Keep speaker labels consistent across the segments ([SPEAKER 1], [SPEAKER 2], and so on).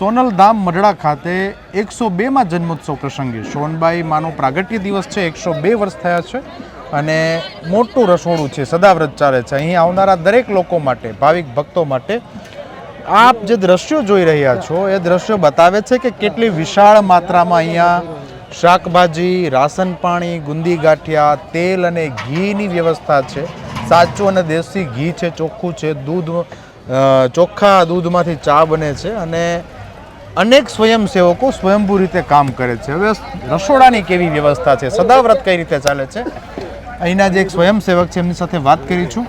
[SPEAKER 1] સોનલ ધામ મઢડા ખાતે એકસો બેમાં જન્મોત્સવ પ્રસંગે સોનબાઈ માનો પ્રાગટ્ય દિવસ છે. એકસો બે વર્ષ થયા છે અને મોટું રસોડું છે. સદાવ્રત ચાલે છે. અહીં આવનારા દરેક લોકો માટે, ભાવિક ભક્તો માટે આપ જે દ્રશ્યો જોઈ રહ્યા છો, એ દ્રશ્યો બતાવે છે કે કેટલી વિશાળ માત્રામાં અહીંયા શાકભાજી રાશન પાણી, ગુંદી ગાંઠિયા, તેલ અને ઘીની વ્યવસ્થા છે. સાચું અને દેશી ઘી છે, ચોખ્ખું છે, દૂધ ચોખ્ખા દૂધમાંથી ચા બને છે અને અનેક સ્વયંસેવકો સ્વયંભૂ રીતે કામ કરે છે. હવે રસોડાની કેવી વ્યવસ્થા છે? સદાવ્રત કઈ રીતે ચાલે છે? અહીંના જે એક સ્વયંસેવક છે, એમની સાથે વાત કરી છું.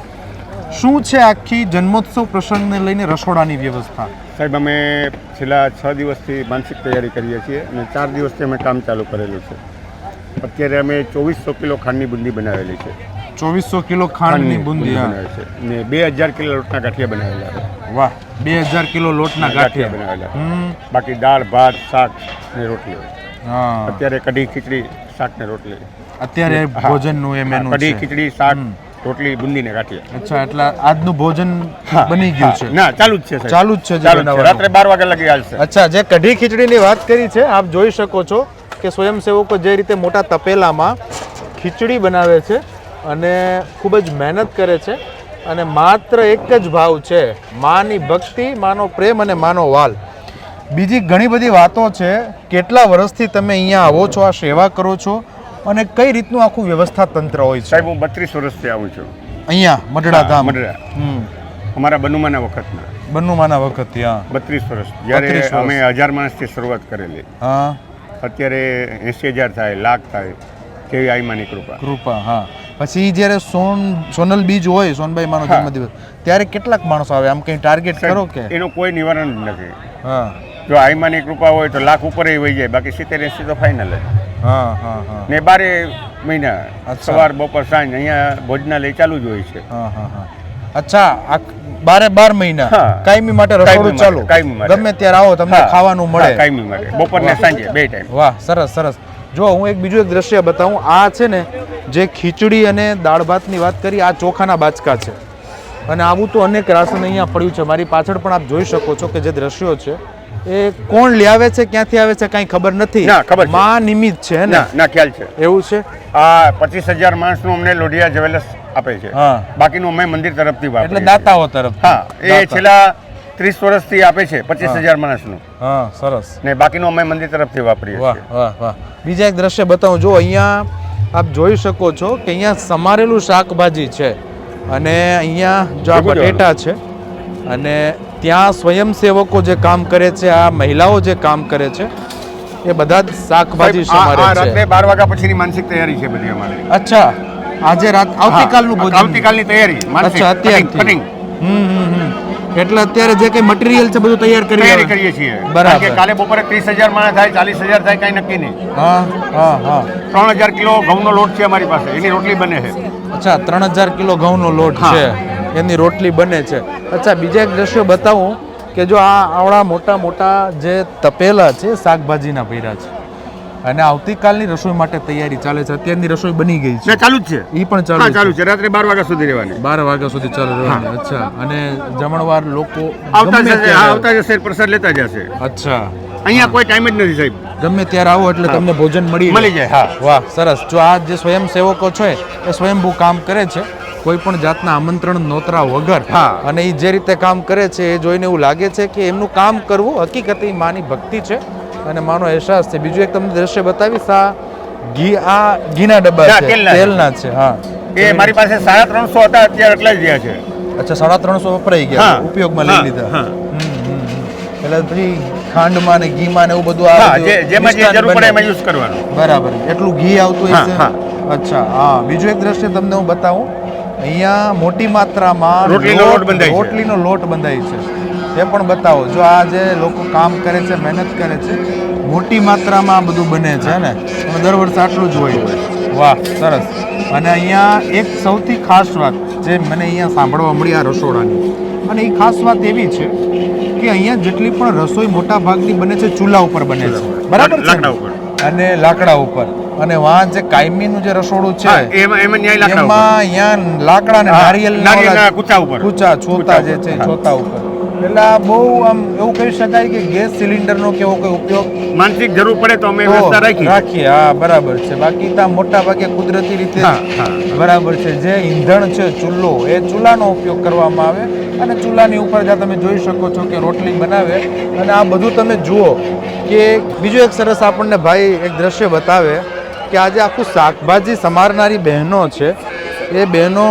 [SPEAKER 1] શું છે આખી જન્મોત્સવ પ્રસંગને લઈને રસોડાની વ્યવસ્થા?
[SPEAKER 2] સાહેબ, અમે છેલ્લા છ દિવસથી માનસિક તૈયારી કરીએ છીએ અને ચાર દિવસથી અમે કામ ચાલુ કરેલું છે. અત્યારે અમે ચોવીસો કિલો ખાંડની બુંદી બનાવેલી છે.
[SPEAKER 1] ચોવીસો કિલો ખાંડની બુંદી.
[SPEAKER 2] બનાવે છે. ને બે હજાર કિલો લોટના ગાંઠિયા બનાવેલા
[SPEAKER 1] વાહ બે હજાર કિલો લોટના ગાંઠિયા
[SPEAKER 2] બનાવેલા બાકી દાળ ભાત શાક ને રોટલી અત્યારે કઢી ખીચડી શાક ને રોટલી.
[SPEAKER 1] અત્યારે ભોજનનું એ મેનુ
[SPEAKER 2] કઢી ખીચડી શાક રોટલી બુંદી ને ગાંઠિયા.
[SPEAKER 1] અચ્છા એટલે આજનું ભોજન બની ગયું છે.
[SPEAKER 2] ના ચાલુ જ છે
[SPEAKER 1] ચાલુ જ છે.
[SPEAKER 2] રાત્રે બાર વાગ્યા લગી હાલશે.
[SPEAKER 1] અચ્છા જે કઢી ખીચડીની વાત કરી છે આપ જોઈ શકો છો કે સ્વયંસેવકો જે રીતે મોટા તપેલામાં ખીચડી બનાવે છે અને ખૂબ જ મહેનત કરે છે અને માત્ર એક જ ભાવ છે માની ભક્તિ માનો પ્રેમ અને માનો વાલ. બીજી ઘણી બધી વાતો છે કેટલા વર્ષથી તમે અહીંયા આવો છો આ સેવા કરો છો અને કઈ રીતનું આખું વ્યવસ્થા તંત્ર હોય છે?
[SPEAKER 2] સાહેબ હું બત્રીસ વર્ષથી આવું છું.
[SPEAKER 1] અહીંયા મઢડા ધામ.
[SPEAKER 2] મઢડા. અમારા બનુમાના વખતના.
[SPEAKER 1] બનુમાના વખત હા
[SPEAKER 2] બત્રીસ વર્ષ. જ્યારે અમે હજાર માણસથી શરૂઆત કરેલી.
[SPEAKER 1] હા.
[SPEAKER 2] અત્યારે એંસી હજાર થાય લાખ થાય તેવી આઈમાની કૃપા.
[SPEAKER 1] કૃપા હા. પછી જ્યારે સોન સોનલ બીજ હોય સોનબાઈ માનો
[SPEAKER 2] હા.
[SPEAKER 1] જન્મદિવસ ત્યારે કેટલાક માણસો આવે? આમ કઈ ટાર્ગેટ કરો કે?
[SPEAKER 2] એનું કોઈ નિવારણ નથી.
[SPEAKER 1] હા.
[SPEAKER 2] જો આઈમાની કૃપા હોય તો લાખ ઉપર વહી જાય બાકી સિત્તેર એંસી તો ફાઇનલ
[SPEAKER 1] હા હા હા.
[SPEAKER 2] ને બારે મહિના સવાર બપોર સાંજ અહીંયા ભોજનાલય ચાલુ જ હોય છે.
[SPEAKER 1] હા હા હા. અચ્છા આ બારે બાર મહિના. કાયમી માટે રસોડું ચાલુ. ગમે ત્યારે આવો તમને ખાવાનું મળે.
[SPEAKER 2] કાયમી માટે. બપોર ને સાંજે બે ટાઈમ
[SPEAKER 1] વાહ સરસ સરસ. જો હું એક બીજું એક દ્રશ્ય બતાવું આ છે ને જે ખીચડી અને દાળ ભાતની વાત કરી આ ચોખાના બાચકા છે. અને આવું તો અનેક રાશન અહીંયા પડ્યું છે. મારી પાછળ પણ આપ જોઈ શકો છો કે જે દ્રશ્યો છે એ કોણ લાવે છે ક્યાંથી આવે છે કાંઈ ખબર નથી.
[SPEAKER 2] ના, ખબર.
[SPEAKER 1] માં નિમિત્ત છે ને?
[SPEAKER 2] ના ખ્યાલ છે.
[SPEAKER 1] એવું છે?
[SPEAKER 2] આ પચીસ હજાર માણસનું અમને લોઢિયા જ્વેલર્સ આપે છે.
[SPEAKER 1] હા.
[SPEAKER 2] બાકીનું અમે મંદિર તરફથી
[SPEAKER 1] એટલે દાતાઓ તરફ
[SPEAKER 2] હા એ છેલ્લા ત્રીસ વર્ષથી આપે છે પચીસ હજાર માણસનું.
[SPEAKER 1] હા સરસ.
[SPEAKER 2] ને બાકીનું અમે મંદિર તરફથી વાપરીએ
[SPEAKER 1] વાહ
[SPEAKER 2] છીએ.
[SPEAKER 1] વાહ વાહ. બીજા એક દ્રશ્ય બતાવું. જો અહીંયા આપ જોઈ શકો છો કે અહીંયા સમારેલું શાકભાજી છે. અને અહીંયા જો આ બટેટા છે અને ત્યાં સ્વયંસેવકો જે કામ કરે છે આ મહિલાઓ જે કામ કરે છે એ બધા જ શાકભાજી સમારે
[SPEAKER 2] રાત્રે
[SPEAKER 1] છે.
[SPEAKER 2] બાર વાગ્યા પછીની માનસિક તૈયારી છે બધી અમારી.
[SPEAKER 1] અચ્છા. આજે રાત આવતીકાલનું ભોજન.
[SPEAKER 2] આવતીકાલની તૈયારી માનસિક
[SPEAKER 1] અચ્છા અત્યારથી. એટલે અત્યારે જે કઈ મટીરીયલ છે બધું તૈયાર કરી
[SPEAKER 2] તૈયારી કરીએ છીએ.
[SPEAKER 1] બરાબર.
[SPEAKER 2] કે કાલે બપોરે ત્રીસ હજાર માણસ થાય ચાલીસ હજાર થાય કઈ નક્કી નહીં.
[SPEAKER 1] હા હા હા.
[SPEAKER 2] ત્રણ હજાર કિલો ઘઉંનો લોટ છે અમારી પાસે. એની રોટલી બને છે.
[SPEAKER 1] અચ્છા ત્રણ હજાર કિલો ઘઉંનો લોટ છે. એની રોટલી બને છે. અચ્છા બીજા એક દ્રશ્ય બતાવું કે જો આ આવડા મોટા મોટા જે તપેલા છે શાકભાજીના ભર્યા છે. અને આવતીકાલની રસોઈ માટે તૈયારી ચાલે છે. અત્યારની રસોઈ બની ગઈ છે.
[SPEAKER 2] ચાલુ જ છે.
[SPEAKER 1] એ પણ ચાલુ
[SPEAKER 2] ચાલુ
[SPEAKER 1] છે.
[SPEAKER 2] રાત્રે બાર વાગ્યા સુધી રહેવાની.
[SPEAKER 1] બાર વાગ્યા સુધી ચાલુ રહેવાની. અચ્છા. અને જમણવાર લોકો
[SPEAKER 2] આવતા જશે. આવતા જશે પ્રસાદ લેતા જશે.
[SPEAKER 1] અચ્છા.
[SPEAKER 2] અહીંયા કોઈ ટાઈમ જ નથી સાહેબ.
[SPEAKER 1] ગમે ત્યારે આવો એટલે તમને ભોજન મળી
[SPEAKER 2] મળી જાય હા.
[SPEAKER 1] વાહ સરસ. જો આ જે સ્વયંસેવકો છે એ સ્વયંભૂ કામ કરે છે. કોઈ પણ જાતના આમંત્રણ નોતરા વગર.
[SPEAKER 2] હા.
[SPEAKER 1] અને એ જે રીતે કામ કરે છે એ જોઈને એવું લાગે છે કે એમનું કામ કરવું હકીકતે માની ભક્તિ છે. અને માનો અહેસાસ છે. બીજું એક તમને દ્રશ્ય બતાવીશ આ ઘી આ ઘીના ડબ્બા છે.
[SPEAKER 2] તેલના છે.
[SPEAKER 1] હા.
[SPEAKER 2] એ મારી પાસે સાડા ત્રણસો હતા અત્યારે એટલા જ રહ્યા છે.
[SPEAKER 1] અચ્છા સાડા ત્રણસો વપરાઈ ગયા. ઉપયોગમાં લઈ લીધા. એટલે પછી ખાંડમાં ને ઘીમાં ને એવું બધું આવે
[SPEAKER 2] જેમાં જે જરૂર પડે એમાં યુઝ કરવાનું.
[SPEAKER 1] બરાબર. એટલું ઘી આવતું હશે અચ્છા હા. બીજું એક દ્રશ્ય તમને હું બતાવું. અહીંયા મોટી માત્રામાં
[SPEAKER 2] રોટલીનો લોટ બંધાય છે.
[SPEAKER 1] રોટલીનો લોટ બંધાય છે. એ પણ બતાવો. જો આ જે લોકો કામ કરે છે મહેનત કરે છે મોટી માત્રામાં આ બધું બને છે ને? અને દર વર્ષે આટલું જ હોય. વાહ સરસ. અને અહીંયા એક સૌથી ખાસ વાત જે મને અહીંયા સાંભળવા મળી આ રસોડાની. અને એ ખાસ વાત એવી છે કે અહીંયા જેટલી પણ રસોઈ મોટા ભાગની બને છે ચૂલા ઉપર બને છે. બરાબર
[SPEAKER 2] લાકડા ઉપર.
[SPEAKER 1] અને લાકડા ઉપર. અને વાં જે કાયમીનું જે રસોડું છે
[SPEAKER 2] એમાં
[SPEAKER 1] અહીંયા લાકડા
[SPEAKER 2] ને
[SPEAKER 1] નારિયેલ
[SPEAKER 2] કૂચા ઉપર.
[SPEAKER 1] કૂચા છોતા જે છે. છોતા ઉપર. આ બહુ આમ એવું કહી શકાય કે ગેસ સિલિન્ડરનો કે એવો કોઈ ઉપયોગ
[SPEAKER 2] માનસિક જરૂર પડે તો અમે વ્યવસ્થા રાખી
[SPEAKER 1] રાખીએ. હા બરાબર છે. બાકી ત્યાં મોટા ભાગે કુદરતી રીતે. બરાબર છે. જે ઈંધણ છે ચૂલો એ ચૂલાનો ઉપયોગ કરવામાં આવે અને ચૂલાની ઉપર જ્યાં તમે જોઈ શકો છો કે રોટલી બનાવે અને આ બધું તમે જુઓ કે બીજું એક સરસ આપણને ભાઈ એક દ્રશ્ય બતાવે કે આજે આખું શાકભાજી સમારનારી બહેનો છે. એ બહેનો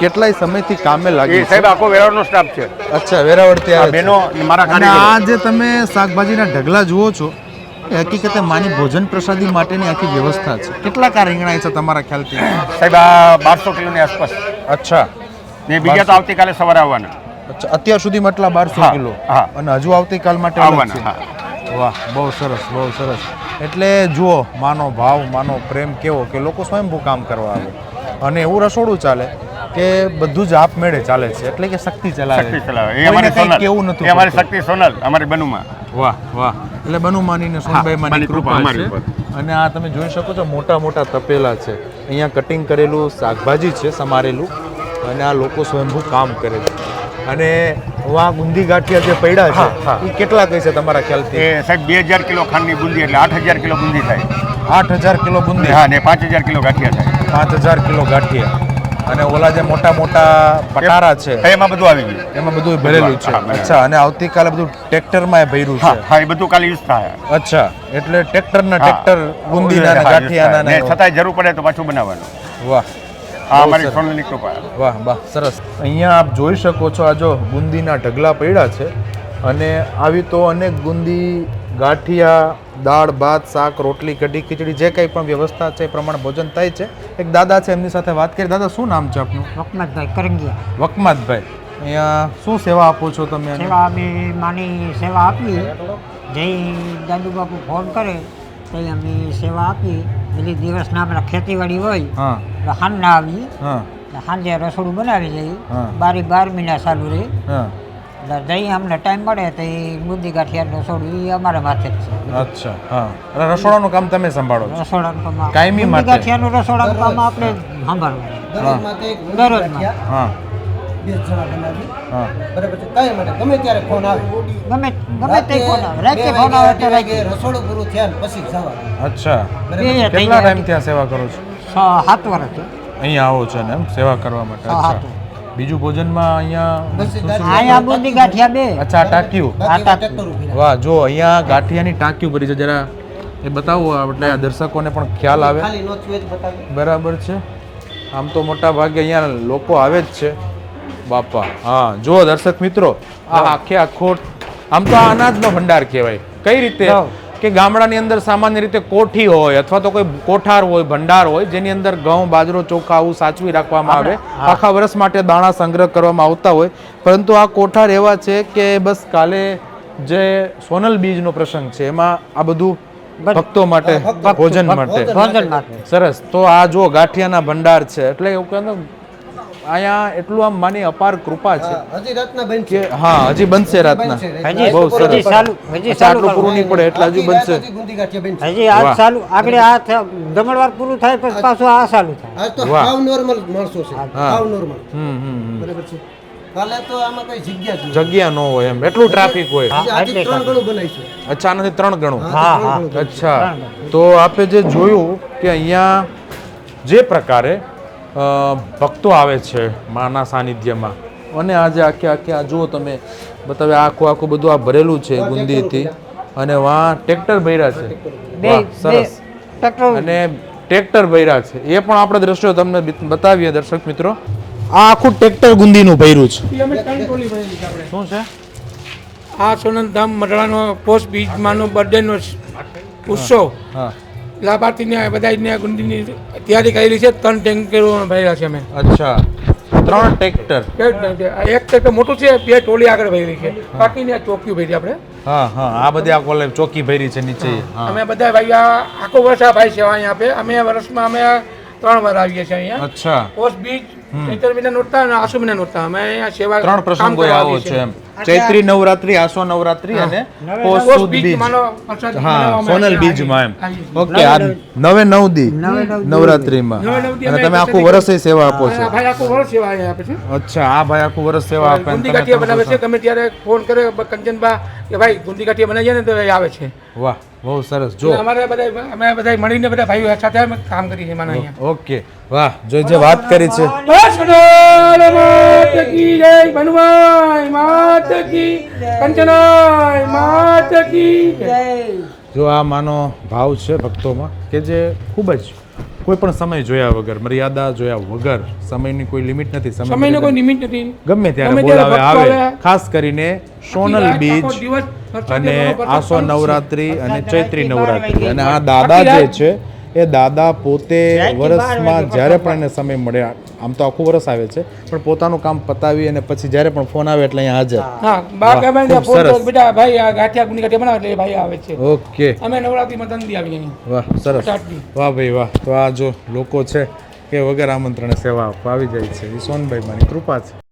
[SPEAKER 1] કેટલાય સમયથી કામે લાગી છે?
[SPEAKER 2] સાહેબ આખો વેરાવળનો સ્ટાફ છે.
[SPEAKER 1] અચ્છા વેરાવળથી
[SPEAKER 2] આ. અને મારા
[SPEAKER 1] અને આ જે તમે શાકભાજીના ઢગલા જુઓ છો એ હકીકતે માની ભોજન પ્રસાદી માટેની આખી વ્યવસ્થા છે. કેટલા કા રીંગણા છે તમારા ખ્યાલથી?
[SPEAKER 2] સાહેબ આ બારસો કિલોની આસપાસ.
[SPEAKER 1] અચ્છા.
[SPEAKER 2] ને બીજા તો આવતીકાલે સવારે આવવાના.
[SPEAKER 1] અચ્છા અત્યાર સુધી મતલબ બારસો કિલો.
[SPEAKER 2] હા.
[SPEAKER 1] અને હજુ આવતીકાલ માટે
[SPEAKER 2] આવવાના હા.
[SPEAKER 1] વાહ બહુ સરસ બહુ સરસ. એટલે જુઓ માનો ભાવ માનો પ્રેમ કેવો કે લોકો સ્વયંભૂ કામ કરવા આવે. અને એવું રસોડું ચાલે. કે બધું જ આપમેળે ચાલે છે. એટલે કે શક્તિ ચલાવે
[SPEAKER 2] શક્તિ ચલાવે. એ અમારી સોનલ.
[SPEAKER 1] કેવું નથી
[SPEAKER 2] અમારી શક્તિ સોનલ અમારી બનુમાં.
[SPEAKER 1] વાહ વાહ. એટલે બનુમાની ને સોનભાઈ માની
[SPEAKER 2] માની કૃપા
[SPEAKER 1] છે. અને આ તમે જોઈ શકો છો મોટા મોટા તપેલા છે. અહીંયા કટિંગ કરેલું શાકભાજી છે સમારેલું. અને આ લોકો સ્વયંભૂ કામ કરે છે. અને વા ગુંદી ગાંઠિયા જે પડ્યા. છે એ કેટલા કહે છે તમારા ખ્યાલથી?
[SPEAKER 2] સાહેબ બે હજાર કિલો ખાંડની બુંદી એટલે આઠ હજાર કિલો બુંદી થાય.
[SPEAKER 1] આઠ હજાર કિલો બુંદી.
[SPEAKER 2] હા ને પાંચ હજાર કિલો ગાંઠિયા થાય.
[SPEAKER 1] પાંચ હજાર કિલો ગાંઠિયા. અને ઓલા જે મોટા મોટા પટારા છે.
[SPEAKER 2] એમાં બધું આવી ગયું.
[SPEAKER 1] એમાં બધું ભરેલું છે. અચ્છા અને આવતીકાલે બધું ટ્રેક્ટરમાં એ ભર્યું છે.
[SPEAKER 2] હા એ બધું કાલે યુઝ થાય.
[SPEAKER 1] અચ્છા એટલે ટ્રેક્ટરના. ટ્રેક્ટર બુંદીના
[SPEAKER 2] ને
[SPEAKER 1] ગાંઠિયાના ને
[SPEAKER 2] છતાંય જરૂર પડે તો પાછું બનાવવાનું.
[SPEAKER 1] વાહ.
[SPEAKER 2] આ અમારી સોનલની કૃપા.
[SPEAKER 1] વાહ વાહ સરસ. અહીંયા આપ જોઈ શકો છો આ જો બુંદીના ઢગલા પડ્યા છે. અને આવી તો અનેક બુંદી ગાંઠિયા દાળ ભાત શાક રોટલી કઢી ખીચડી જે કંઈ પણ વ્યવસ્થા છે એ પ્રમાણે ભોજન થાય છે. એક દાદા છે એમની સાથે વાત કરી. દાદા શું નામ છે આપનું?
[SPEAKER 3] વકમતભાઈ કરંગિયા.
[SPEAKER 1] વકમાતભાઈ અહીંયા શું સેવા આપો છો તમે?
[SPEAKER 3] સેવા અમે માની સેવા આપી. જઈ દાદુ બાપુ ફોન કરે તો અમે સેવા આપી. બધી દિવસના આપણા ખેતીવાડી હોય
[SPEAKER 1] હા.
[SPEAKER 3] એટલે હાંજના આવી
[SPEAKER 1] હા.
[SPEAKER 3] સાંજે રસોડું બનાવી જઈ
[SPEAKER 1] હા.
[SPEAKER 3] બારી બાર મહિના ચાલુ રહી.
[SPEAKER 1] હા.
[SPEAKER 3] એટલે જઈ અમને ટાઈમ મળે તો એ બુદ્ધિ ગાંઠિયાનું રસોડું એ અમારા માથે જ છે.
[SPEAKER 1] અચ્છા હા. રસોડાનું કામ તમે સંભાળો છો?
[SPEAKER 3] રસોડાનું કામ
[SPEAKER 1] કાયમી માટે?
[SPEAKER 3] ગાંઠિયાનું રસોડાનું કામ આપણે સંભાળવાનું.
[SPEAKER 1] દરરોજ
[SPEAKER 3] માટે
[SPEAKER 1] હા.
[SPEAKER 4] બે જણા બનાવી.
[SPEAKER 1] હા.
[SPEAKER 4] બરાબર છે. કાંઈ માટે. ગમે ત્યારે ફોન આવે.
[SPEAKER 3] ગમે ગમે તે ફોન આવે. રાતે ફોન આવે તો રાતે.
[SPEAKER 4] રસોડું પૂરું થયા ને પછી જવાનું.
[SPEAKER 1] અચ્છા. કેટલા ટાઈમ ત્યાં સેવા કરો છો?
[SPEAKER 3] સાત વર્ષ
[SPEAKER 1] અહીંયા આવો છો ને એમ? સેવા કરવા માટે. અચ્છા. બીજું ભોજનમાં અહીંયા
[SPEAKER 3] બુંદી ગાંઠિયા બે.
[SPEAKER 1] અચ્છા આ ટાંક્યું. વાહ જો અહીંયા ગાંઠિયાની ટાંક્યું ભરી છે. જરા એ બતાવો એટલે આ દર્શકોને પણ ખ્યાલ આવે. બરાબર છે. આમ તો મોટા ભાગે અહીંયા લોકો આવે જ છે. બાપા હા જો દર્શક મિત્રો આ આખે આખો આમ તો આ અનાજનો ભંડાર કહેવાય. કઈ રીતે. કે ગામડાની અંદર સામાન્ય રીતે કોઠી હોય અથવા તો કોઈ કોઠાર હોય ભંડાર હોય જેની અંદર ઘઉં બાજરો ચોખા આવું સાચવી રાખવામાં આવે. આખા વર્ષ માટે દાણા સંગ્રહ કરવામાં આવતા હોય. પરંતુ આ કોઠાર એવા છે કે બસ કાલે જે સોનલ બીજનો પ્રસંગ છે એમાં આ બધું ભક્તો માટે ભોજન માટે. સરસ. તો આ જો ગાંઠિયાના ભંડાર છે એટલે એવું ને, અહીંયા એટલું આમ માની અપાર કૃપા છે
[SPEAKER 4] હજી રાતના બનશે
[SPEAKER 1] કે હા હજી બનશે રાતના.
[SPEAKER 3] હજી
[SPEAKER 1] બહુ
[SPEAKER 3] હજી
[SPEAKER 1] સરસ.
[SPEAKER 3] ચાલુ હજી ચાલુ
[SPEAKER 1] આટલું પૂરું નહીં પડે એટલે હજી બનશે.
[SPEAKER 3] હજી
[SPEAKER 1] આ
[SPEAKER 3] ચાલુ આગળ આ દમણવાર પૂરું થાય પછી પાછું આ ચાલુ થાય.
[SPEAKER 4] આ તો હાવ નોર્મલ માણસો છે.
[SPEAKER 1] હા.
[SPEAKER 4] હાવ નોર્મલ
[SPEAKER 1] હમ હમ.
[SPEAKER 4] બરાબર છે. કાલે તો આમાં કઈ જગ્યા જ
[SPEAKER 1] જગ્યા ન હોય એમ. એટલું ટ્રાફિક હોય.
[SPEAKER 4] હજી ત્રણ ગણું બનાવીશું
[SPEAKER 1] અચ્છા આનાથી ત્રણ ગણું?
[SPEAKER 3] હા હા
[SPEAKER 1] અચ્છા. તો આપે જે જોયું કે અહીંયા જે પ્રકારે ભક્તો આવે છે માના સાનિધ્યમાં. અને આજે આખે આખે આ જુઓ તમે બતાવે આખું આખું બધું આ ભરેલું છે ગુંદીથી. અને વાં ટ્રેક્ટર ભર્યા છે. સરસ.
[SPEAKER 3] ટ્રેક્ટર.
[SPEAKER 1] અને ટ્રેક્ટર ભર્યા છે. એ પણ આપણે દ્રશ્યો તમને બતાવીએ દર્શક મિત્રો. આ આખું ટ્રેક્ટર ગુંદીનું ભર્યું છે. શું છે?
[SPEAKER 5] આ સોનંધામ મઢડાનો પોસ્ટ બીજમાંનો બર્થડેનો ઉત્સવ.
[SPEAKER 1] હા.
[SPEAKER 5] લાભાર્થીને બધાને ગુંડીની તૈયારી કરેલી છે. ત્રણ ટેન્કરો ભર્યા છે અમે.
[SPEAKER 1] અચ્છા. ત્રણ ટ્રેક્ટર.
[SPEAKER 5] એક ટ્રેક્ટર મોટું છે બે ટોલી આગળ ભરી છે. બાકીની આ ચોકી ભરી આપણે.
[SPEAKER 1] હા હા. આ બધી આ કોલે ચોકી ભરી છે નીચે.
[SPEAKER 5] અમે બધા ભાઈ આખો વર્ષ આ ભાઈ સેવા અહીંયા આપે. અમે વર્ષમાં અમે ત્રણ વાર આવીએ છીએ અહીંયા.
[SPEAKER 1] અચ્છા.
[SPEAKER 5] પોસ્ટ બીજ ચૈત્ર મહિના નોરતા અને આસુ મહિના નોરતા. અમે અહીંયા સેવા
[SPEAKER 1] ત્રણ પ્રસંગો આવો છે એમ. ચૈત્રી નવરાત્રી આસો નવરાત્રી અને સુદ
[SPEAKER 5] બીજ માનો
[SPEAKER 1] હા સોનલ બીજમાં એમ. ઓકે આ નવે નવ દી નવરાત્રીમાં.
[SPEAKER 5] માં
[SPEAKER 1] અને તમે આખું વર્ષે સેવા આપો છો.
[SPEAKER 5] ભાઈ આખું વર્ષ સેવા આપે છે.
[SPEAKER 1] અચ્છા આ ભાઈ આખું વર્ષ સેવા આપે
[SPEAKER 5] ગુંદી
[SPEAKER 1] તમે
[SPEAKER 5] ગાંઠિયા બનાવે છે. તમે ત્યારે ફોન કરે બ- કંચનબા કે ભાઈ ગુંદી ગાંઠિયા બનાવીએ ને તો આવે છે.
[SPEAKER 1] વાહ બહુ સરસ. જો.
[SPEAKER 5] અમારે બધા અમે બધા મળીને બધા ભાઈઓ સાથે અમે કામ કરીએ છીએ માના અહીંયા.
[SPEAKER 1] ઓકે. વાહ જો જે વાત કરી છે.
[SPEAKER 5] બસ કનોલ માત કી જય બનવાય માત કી કંચનાય માત કી જય.
[SPEAKER 1] જો આ માનો ભાવ છે ભક્તોમાં કે જે ખૂબ જ કોઈ પણ સમય જોયા વગર મર્યાદા જોયા વગર સમયની કોઈ લિમિટ નથી
[SPEAKER 5] સમયની કોઈ લિમિટ નથી
[SPEAKER 1] ગમે ત્યારે બોલાવે આવે. ખાસ કરીને સોનલ બીજ અને આસો નવરાત્રી અને ચૈત્રી નવરાત્રી અને આ દાદા જે છે એ દાદા પોતે વર્ષમાં જ્યારે પણ એને સમય મળે આમ તો આખું વર્ષ આવે છે પણ પોતાનું કામ પતાવી અને પછી જ્યારે પણ ફોન આવે એટલે અહીંયા હાજર.
[SPEAKER 5] હા. ફોન કરો બેટા ભાઈ આ ગાંઠિયા ગુની ગાંઠિયા બનાવે એટલે ભાઈ આવે છે.
[SPEAKER 1] ઓકે.
[SPEAKER 5] અમે નવરાત્રીમાં તંદી આવી
[SPEAKER 1] વાહ સરસ. વાહ ભાઈ વાહ. તો આ જો લોકો છે કે વગર આમંત્રણે સેવા આપવા આવી જાય છે. એ સોનભાઈ મારી કૃપા છે.